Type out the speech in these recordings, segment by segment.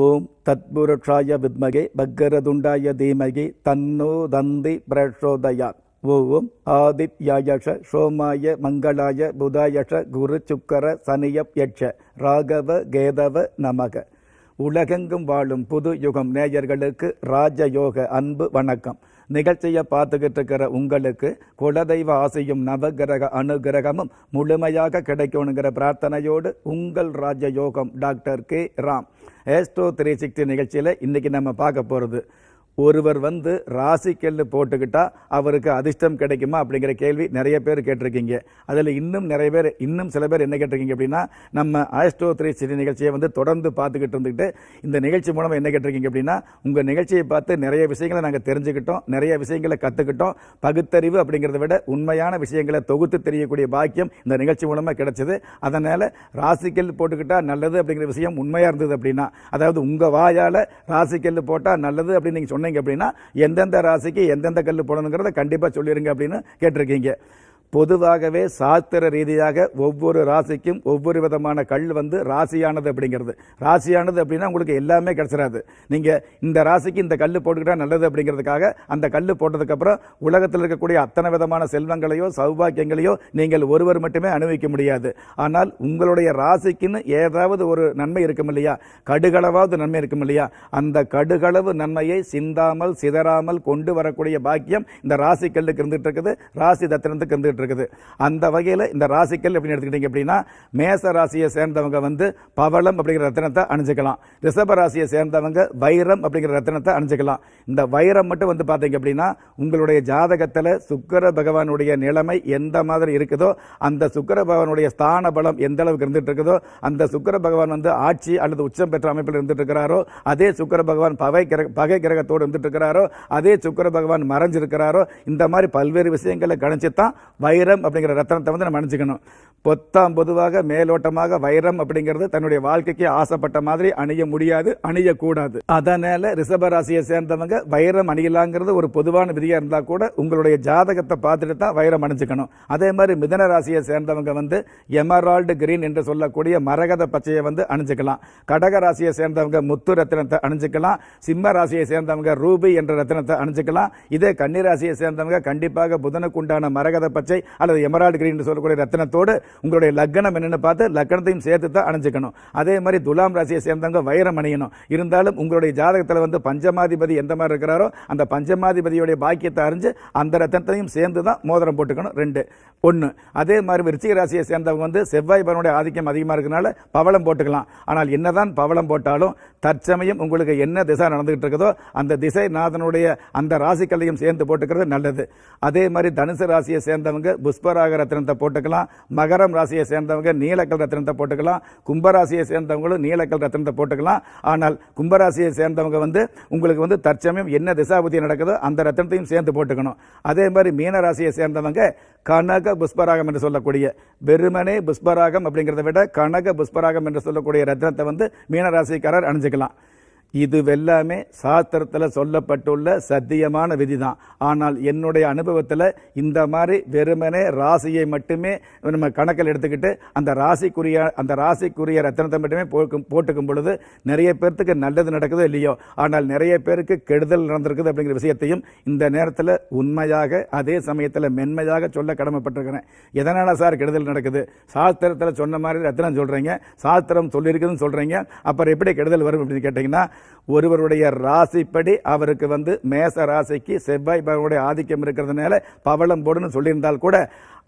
ஓம் தத்புருஷாய வித்மகே பக்கரதுண்டாய தீமகி தன்னோ தந்தி பிரச்சோதயாத் ஓம் ஆதித்யாயஷ சோமாய மங்களாய புதாயஷ குரு சுக்கர சனியப் யட்ச ராகவ கேதவ நமக உலகெங்கும் வாழும் புது யுகம் நேயர்களுக்கு ராஜயோக அன்பு வணக்கம். நிகழ்ச்சியை பார்த்துக்கிட்டு இருக்கிற உங்களுக்கு குலதெய்வ ஆசையும் நவகிரக அனுகிரகமும் முழுமையாக கிடைக்கணுங்கிற பிரார்த்தனையோடு உங்கள் Rajayogam doctor K Ram. Astro three sixty நிகழ்ச்சியில் இன்றைக்கி நம்ம பார்க்க போகிறது ஒருவர் வந்து ராசிக்கல்னு போட்டுக்கிட்டா அவருக்கு அதிர்ஷ்டம் கிடைக்குமா அப்படிங்கிற கேள்வி நிறைய பேர் கேட்டிருக்கீங்க. அதில் இன்னும் நிறைய பேர் இன்னும் சில பேர் என்ன கேட்டிருக்கீங்க அப்படின்னா நம்ம ஆஸ்ட்ரோ த்ரீ சிட்டி நிகழ்ச்சியை வந்து தொடர்ந்து பார்த்துக்கிட்டு இருந்துக்கிட்டு இந்த நிகழ்ச்சி மூலமாக என்ன கேட்டிருக்கீங்க அப்படின்னா உங்கள் நிகழ்ச்சியை பார்த்து நிறைய விஷயங்களை நாங்கள் தெரிஞ்சுக்கிட்டோம் நிறைய விஷயங்களை கற்றுக்கிட்டோம் பகுத்தறிவு அப்படிங்கிறத விட உண்மையான விஷயங்களை தொகுத்து தெரியக்கூடிய பாக்கியம் இந்த நிகழ்ச்சி மூலமாக கிடைச்சது. அதனால் ராசிக்கல் போட்டுக்கிட்டால் நல்லது அப்படிங்கிற விஷயம் உண்மையாக இருந்தது அப்படின்னா அதாவது உங்கள் வாயால் ராசிக்கல் போட்டால் நல்லது அப்படின்னு நீங்கள் சொன்னீங்க அப்படின்னா எந்தெந்த ராசிக்கு எந்தெந்த கல் போடணுங்கிறத கண்டிப்பாக சொல்லிடுங்க அப்படின்னு கேட்டிருக்கீங்க. பொதுவாகவே சாஸ்திர ரீதியாக ஒவ்வொரு ராசிக்கும் ஒவ்வொரு விதமான கல் வந்து ராசியானது அப்படிங்கிறது. ராசியானது அப்படின்னா உங்களுக்கு எல்லாமே கிடைச்சிடாது நீங்கள் இந்த ராசிக்கு இந்த கல் போட்டுக்கிட்டால் நல்லது அப்படிங்கிறதுக்காக அந்த கல் போட்டதுக்கப்புறம் உலகத்தில் இருக்கக்கூடிய அத்தனை விதமான செல்வங்களையோ சௌபாக்கியங்களையோ நீங்கள் ஒருவர் மட்டுமே அனுபவிக்க முடியாது. ஆனால் உங்களுடைய ராசிக்குன்னு ஏதாவது ஒரு நன்மை இருக்கும் இல்லையா? கடுகளவாவது நன்மை இருக்கும் இல்லையா? அந்த கடுகளவு நன்மையை சிந்தாமல் சிதறாமல் கொண்டு வரக்கூடிய பாக்கியம் இந்த ராசி கல்லுக்கு இருந்துகிட்டு இருக்குது. ராசி தத்திரத்துக்கு இருந்துகிட்டு இருக்குது. அந்த வகையில் இந்த ராசிக்கல் அப்படின்னு எடுத்துக்கிட்டீங்க அப்படின்னா மேச ராசியை சேர்ந்தவங்க வந்து பவளம் அப்படிங்கிற ரத்தனத்தை அணிஞ்சுக்கலாம். ரிஷப ராசியை சேர்ந்தவங்க வைரம் அப்படிங்கிற ரத்தனத்தை அணிஞ்சுக்கலாம். இந்த வைரம் மட்டும் வந்து பார்த்தீங்க அப்படின்னா உங்களுடைய ஜாதகத்தில் சுக்கர பகவானுடைய நிலைமை எந்த மாதிரி இருக்குதோ அந்த சுக்கர பகவானுடைய ஸ்தான பலம் எந்த அளவுக்கு இருந்துட்டு இருக்குதோ அந்த சுக்கர பகவான் வந்து ஆட்சி அல்லது உச்சம் பெற்ற அமைப்பில் இருந்துட்டு இருக்கிறாரோ அதே சுக்கர பகவான் பகை கிரக பகை கிரகத்தோடு இருந்துட்டு இருக்கிறாரோ அதே சுக்கர பகவான் மறைஞ்சிருக்கிறாரோ இந்த மாதிரி பல்வேறு விஷயங்களை கணிச்சு தான் வைரம் அப்படிங்கிற ரத்தனத்தை வந்து நம்ம அணிஞ்சிக்கணும். பொத்தாம் பொதுவாக மேலோட்டமாக வைரம் அப்படிங்கிறது தன்னுடைய வாழ்க்கைக்கு ஆசைப்பட்ட மாதிரி அணிய முடியாது அணியக்கூடாது. அதனால ரிஷப ராசியை சேர்ந்தவங்க வைரம் அணியலாங்கிறது ஒரு பொதுவான விதியாக இருந்தால் கூட உங்களுடைய ஜாதகத்தை பார்த்துட்டு தான் வைரம் அணிஞ்சிக்கணும். அதே மாதிரி மிதன ராசியை சேர்ந்தவங்க வந்து எமரால்டு கிரீன் என்று சொல்லக்கூடிய மரகத பச்சையை வந்து அணிஞ்சிக்கலாம். கடக ராசியை சேர்ந்தவங்க முத்து ரத்தினத்தை அணிஞ்சிக்கலாம். சிம்ம ராசியை சேர்ந்தவங்க ரூபி என்ற ரத்தினத்தை அணிஞ்சிக்கலாம். இதே கன்னி ராசியை சேர்ந்தவங்க கண்டிப்பாக புதனுக்குண்டான மரகத பச்சை அல்லது எமரால்டு கிரீன் சொல்லக்கூடிய ரத்தனத்தோடு உங்களுடைய லக்னம் என்னென்னு பார்த்து லக்னத்தையும் சேர்த்து தான் அணிஞ்சிக்கணும். அதே மாதிரி துலாம் ராசியை சேர்ந்தவங்க வைரம் அணியணும். இருந்தாலும் உங்களுடைய ஜாதகத்தில் வந்து பஞ்சமாதிபதி எந்த மாதிரி இருக்கிறாரோ அந்த பஞ்சமாதிபதியுடைய பாக்கியத்தை அறிஞ்சு அந்த ரத்தனத்தையும் சேர்ந்து தான் மோதிரம் போட்டுக்கணும். ரெண்டு. ஒன்று அதே மாதிரி விருச்சிக ராசியை சேர்ந்தவங்க வந்து செவ்வாய் பவனுடைய ஆதிக்கம் அதிகமாக இருக்கிறனால பவளம் போட்டுக்கலாம். ஆனால் என்னதான் பவளம் போட்டாலும் தற்சமயம் உங்களுக்கு என்ன திசை நடந்துகிட்டு இருக்குதோ அந்த திசை நாதனுடைய அந்த ராசிக்கல்லையும் சேர்ந்து போட்டுக்கிறது நல்லது. அதே மாதிரி தனுசு ராசியை சேர்ந்தவங்க புஷ்பராக ரத்தினத்தை போட்டுக்கலாம். மகரம் ராசியை சேர்ந்தவங்க நீலக்கல் ரத்தினத்தை போட்டுக்கலாம். கும்பராசியை சேர்ந்தவங்களும் நீலக்கல் ரத்தினத்தை போட்டுக்கலாம். ஆனால் கும்பராசியை சேர்ந்தவங்க வந்து உங்களுக்கு வந்து தற்சமயம் என்ன திசாபுத்தி நடக்குதோ அந்த ரத்தினத்தையும் சேர்ந்து போட்டுக்கணும். அதே மாதிரி மீன ராசியை சேர்ந்தவங்க கனக புஷ்பராகம் என்று சொல்லக்கூடிய வெறுமனே புஷ்பராகம் அப்படிங்கிறத விட கனக புஷ்பராகம் என்று சொல்லக்கூடிய ரத்னத்தை வந்து மீனராசிக்காரர் அணிஞ்சுக்கலாம். இதுவெல்லாமே சாஸ்திரத்தில் சொல்லப்பட்டுள்ள சத்தியமான விதி தான் ஆனால் என்னுடைய அனுபவத்தில் இந்த மாதிரி வெறுமனே ராசியை மட்டுமே நம்ம கணக்கில் எடுத்துக்கிட்டு அந்த ராசிக்குரிய அந்த ராசிக்குரிய ரத்தனத்தை மட்டுமே போக்கும் போட்டுக்கும் பொழுது நிறைய பேர்த்துக்கு நல்லது நடக்குதோ இல்லையோ? ஆனால் நிறைய பேருக்கு கெடுதல் நடந்திருக்குது அப்படிங்கிற விஷயத்தையும் இந்த நேரத்தில் உண்மையாக அதே சமயத்தில் மென்மையாக சொல்ல கடமைப்பட்டிருக்கிறேன். எதனால் சார் கெடுதல் நடக்குது? சாஸ்திரத்தில் சொன்ன மாதிரி ரத்தனம் சொல்கிறீங்க சாஸ்திரம் சொல்லியிருக்குதுன்னு சொல்கிறீங்க அப்புறம் எப்படி கெடுதல் வரும் அப்படின்னு கேட்டிங்கன்னா ஒருவருடைய ராசிப்படி அவருக்கு வந்து மேச ராசிக்கு செவ்வாய் பகவானுடைய ஆதிக்கம் இருக்கிறதுனால பவளம் போடுன்னு சொல்லியிருந்தால் கூட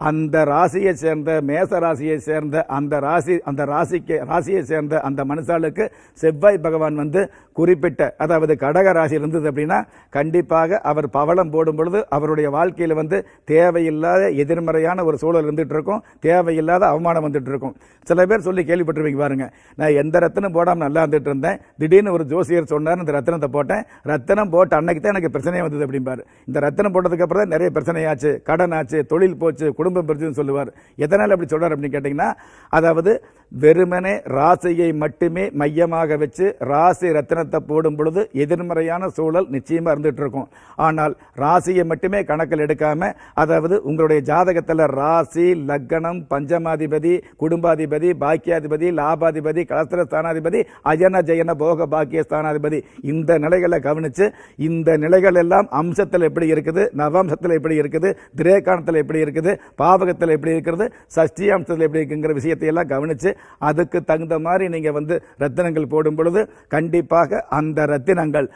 அந்த ராசியை சேர்ந்த மேச ராசியை சேர்ந்த அந்த ராசி அந்த ராசிக்கு ராசியை சேர்ந்த அந்த மனுஷாளுக்கு செவ்வாய் பகவான் வந்து குறிப்பிட்ட அதாவது கடக ராசி இருந்தது அப்படின்னா கண்டிப்பாக அவர் பவளம் போடும் பொழுது அவருடைய வாழ்க்கையில் வந்து தேவையில்லாத எதிர்மறையான ஒரு சூழல் இருந்துட்டு இருக்கும் தேவையில்லாத அவமானம் வந்துட்டு இருக்கும் சில பேர் சொல்லி கேள்விப்பட்டிருப்பீங்க பாருங்க நான் எந்த ரத்தனும் போடாமல் நல்லா இருந்துட்டு இருந்தேன் திடீர்னு ஒரு ஜோஸ் ஜோசியர் சொன்னார் இந்த ரத்தனத்தை போட்டேன். ரத்தனம் போட்டு அன்னைக்கு தான் எனக்கு பிரச்சனையே வந்தது அப்படிம்பார். இந்த ரத்தனம் போட்டதுக்கு அப்புறம் தான் நிறைய பிரச்சனையாச்சு கடன் ஆச்சு தொழில் போச்சு குடும்பம் பிரச்சனை சொல்லுவார். எதனால் அப்படி சொல்கிறார் அப்படின்னு கேட்டிங்கன்னா அதாவது வெறுமனே ராசியை மட்டுமே மையமாக வச்சு ராசி ரத்தினத்தை போடும் பொழுது எதிர்மறையான சூழல் நிச்சயமாக இருந்துகிட்டு இருக்கும். ஆனால் ராசியை மட்டுமே கணக்கில் எடுக்காமல் அதாவது உங்களுடைய ஜாதகத்தில் ராசி லக்னம் பஞ்சமாதிபதி குடும்பாதிபதி பாக்கியாதிபதி லாபாதிபதி கலஸ்திர ஸ்தானாதிபதி அஜன ஜெயன போக பாக்கிய ஸ்தானாதிபதி இந்த நிலைகளை கவனிச்சு இந்த நிலைகள் எல்லாம் அம்சத்தில் எப்படி இருக்குது நவாம்சத்தில் எப்படி இருக்குது திரேகாணத்தில் எப்படி இருக்குது பாவகத்தில் எப்படி இருக்கிறது சஷ்டி அம்சத்தில் எப்படி இருக்குங்கிற விஷயத்தை எல்லாம் கவனிச்சு அதுக்கு தகுந்த மாதிரி நீங்கள் வந்து ரத்தினங்கள் போடும் பொழுது கண்டிப்பாக அந்த ரத்தினங்கள்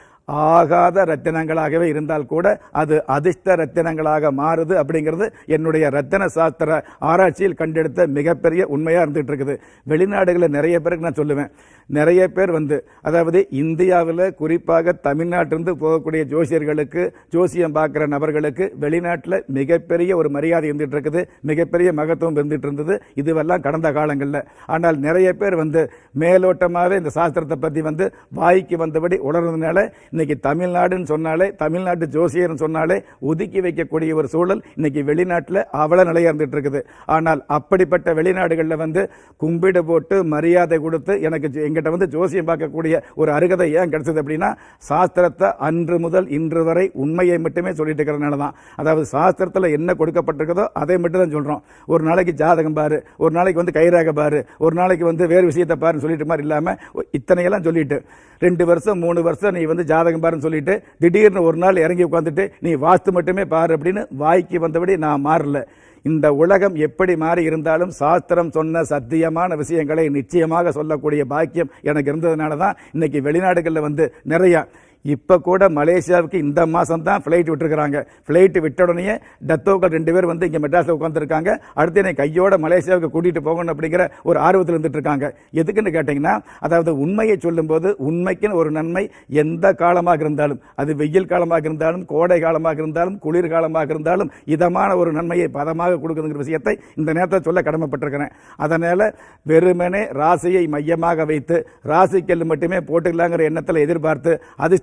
ஆகாத ரத்தினங்களாகவே இருந்தால் கூட அது அதிர்ஷ்ட ரத்தினங்களாக மாறுது அப்படிங்கிறது என்னுடைய ரத்தின சாஸ்திர ஆராய்ச்சியில் கண்டெடுத்த மிகப்பெரிய உண்மையாக இருந்துகிட்டு இருக்குது வெளிநாடுகளில் நிறைய பேருக்கு நான் சொல்லுவேன். நிறைய பேர் வந்து அதாவது இந்தியாவில் குறிப்பாக தமிழ்நாட்டிலிருந்து போகக்கூடிய ஜோசியர்களுக்கு ஜோசியம் பார்க்குற நபர்களுக்கு வெளிநாட்டில் மிகப்பெரிய ஒரு மரியாதை இருந்துகிட்டு இருக்குது மிகப்பெரிய மகத்துவம் இருந்துகிட்டு இருந்தது இதுவெல்லாம் கடந்த காலங்களில். ஆனால் நிறைய பேர் வந்து மேலோட்டமாகவே இந்த சாஸ்திரத்தை பற்றி வந்து வாய்க்கு வந்தபடி உணர்ந்ததுனால இன்னைக்கு தமிழ்நாடுன்னு சொன்னாலே தமிழ்நாட்டு ஜோசியர்னு சொன்னாலே ஒதுக்கி வைக்கக்கூடிய ஒரு சூழல் இன்னைக்கு வெளிநாட்டில் அவல நிலையா இருக்குது ஆனால் அப்படிப்பட்ட வெளிநாடுகளில் வந்து கும்பிடு போட்டு மரியாதை கொடுத்து எனக்கு ஜோ- எங்கிட்ட வந்து ஜோசியம் பார்க்கக்கூடிய ஒரு அருகதை ஏன் கிடைச்சது அப்படின்னா சாஸ்திரத்தை அன்று முதல் இன்று வரை உண்மையை மட்டுமே சொல்லிட்டு இருக்கிறதுனால தான். அதாவது சாஸ்திரத்தில் என்ன கொடுக்கப்பட்டிருக்கதோ அதை மட்டும் தான் சொல்கிறோம் ஒரு நாளைக்கு ஜாதகம் பாரு ஒரு நாளைக்கு வந்து கைராக பாரு ஒரு நாளைக்கு வந்து வேறு விஷயத்தை பாருன்னு சொல்லிட்டு மாதிரி இல்லாமல் இத்தனையெல்லாம் சொல்லிட்டு ரெண்டு வருஷம் மூணு வருஷம் நீ வந்து ஜாதகம் பாருன்னு சொல்லிட்டு திடீர்னு ஒரு நாள் இறங்கி உட்காந்துட்டு நீ வாஸ்து மட்டுமே பாரு அப்படின்னு வாய்க்கு வந்தபடி நான் மாறல. இந்த உலகம் எப்படி மாறி இருந்தாலும் சாஸ்திரம் சொன்ன சத்தியமான விஷயங்களை நிச்சயமாக சொல்லக்கூடிய பாக்கியம் எனக்கு இருந்ததுனால தான் இன்னைக்கு வெளிநாடுகளில் வந்து நிறையா இப்போ கூட மலேசியாவுக்கு இந்த மாதம் தான் ஃப்ளைட் விட்டுருக்காங்க ஃப்ளைட்டு விட்ட உடனே டத்தோக்கள் ரெண்டு பேர் வந்து இங்கே மெட்ராஸில் உட்காந்துருக்காங்க அடுத்து என்னை கையோட மலேசியாவுக்கு கூட்டிகிட்டு போகணும் அப்படிங்கிற ஒரு ஆர்வத்தில் இருந்துட்டு இருக்காங்க எதுக்குன்னு கேட்டிங்கன்னா அதாவது உண்மையை சொல்லும்போது உண்மைக்குன்னு ஒரு நன்மை எந்த காலமாக இருந்தாலும் அது வெயில் காலமாக இருந்தாலும் கோடை காலமாக இருந்தாலும் குளிர் காலமாக இருந்தாலும் இதமான ஒரு நன்மையை பதமாக கொடுக்குதுங்கிற விஷயத்தை இந்த நேரத்தில் சொல்ல கடமைப்பட்டிருக்கிறேன். அதனால் வெறுமனே ராசியை மையமாக வைத்து ராசிக்கல் மட்டுமே போட்டுக்கலாங்கிற எண்ணத்தில் எதிர்பார்த்து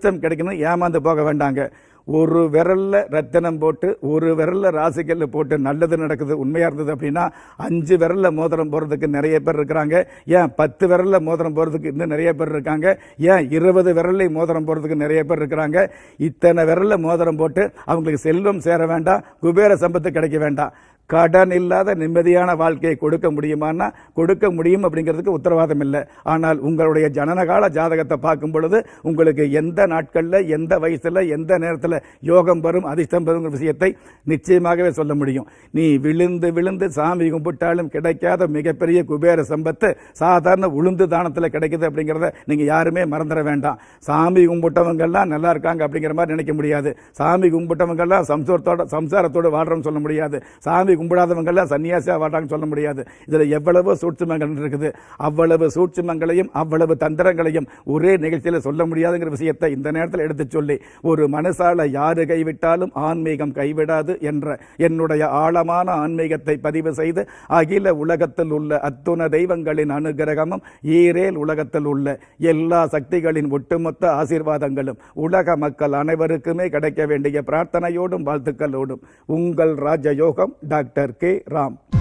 அதிர்ஷ்டம் கிடைக்கணும் ஏமாந்து போக வேண்டாங்க. ஒரு விரல்ல ரத்தினம் போட்டு ஒரு விரல்ல ராசிக்கல் போட்டு நல்லது நடக்குது உண்மையாக இருந்தது அப்படின்னா அஞ்சு விரலில் மோதிரம் போகிறதுக்கு நிறைய பேர் இருக்கிறாங்க. ஏன் பத்து விரல்ல மோதிரம் போகிறதுக்கு இன்னும் நிறைய பேர் இருக்காங்க? ஏன் இருபது விரல்ல மோதிரம் போகிறதுக்கு நிறைய பேர் இருக்கிறாங்க? இத்தனை விரல்ல மோதிரம் போட்டு அவங்களுக்கு செல்வம் சேர வேண்டாம் குபேர சம்பத்து கிடைக்க வேண்டாம். கடன் இல்லாத நிம்மதியான வாழ்க்கையை கொடுக்க முடியுமான்னா கொடுக்க முடியும் அப்படிங்கிறதுக்கு உத்தரவாதம் இல்லை. ஆனால் உங்களுடைய ஜனனகால ஜாதகத்தை பார்க்கும் பொழுது உங்களுக்கு எந்த நாட்களில் எந்த வயசில் எந்த நேரத்தில் யோகம் வரும் அதிர்ஷ்டம் வருங்கிற விஷயத்தை நிச்சயமாகவே சொல்ல முடியும். நீ விழுந்து விழுந்து சாமி கும்பிட்டாலும் கிடைக்காத மிகப்பெரிய குபேர சம்பத்து சாதாரண உளுந்து தானத்தில் கிடைக்குது அப்படிங்கிறத நீங்கள் யாருமே மறந்துட வேண்டாம். சாமி கும்பிட்டவங்கெல்லாம் நல்லா இருக்காங்க அப்படிங்கிற மாதிரி நினைக்க முடியாது. சாமி கும்பிட்டவங்கெல்லாம் சம்சாரத்தோட சம்சாரத்தோடு வாழ்கிறோம்னு சொல்ல முடியாது. சாமி கும்பிடாதவங்கெல்லாம் சன்னியாசியாக வாட்டாங்கன்னு சொல்ல முடியாது. இதில் எவ்வளவு சூட்சுமங்கள் இருக்குது அவ்வளவு சூட்சுமங்களையும் அவ்வளவு தந்திரங்களையும் ஒரே நிகழ்ச்சியில் சொல்ல முடியாதுங்கிற விஷயத்தை இந்த நேரத்தில் எடுத்துச் சொல்லி ஒரு மனசால யாரு கைவிட்டாலும் ஆன்மீகம் கைவிடாது என்ற என்னுடைய ஆழமான ஆன்மீகத்தை பதிவு செய்து அகில உலகத்தில் உள்ள அத்துண தெய்வங்களின் அனுகிரகமும் ஈரேல் உலகத்தில் உள்ள எல்லா சக்திகளின் ஒட்டுமொத்த ஆசீர்வாதங்களும் உலக மக்கள் அனைவருக்குமே கிடைக்க வேண்டிய பிரார்த்தனையோடும் வாழ்த்துக்களோடும். உங்கள் ராஜயோகம் டாக்டர் கே. ராம்.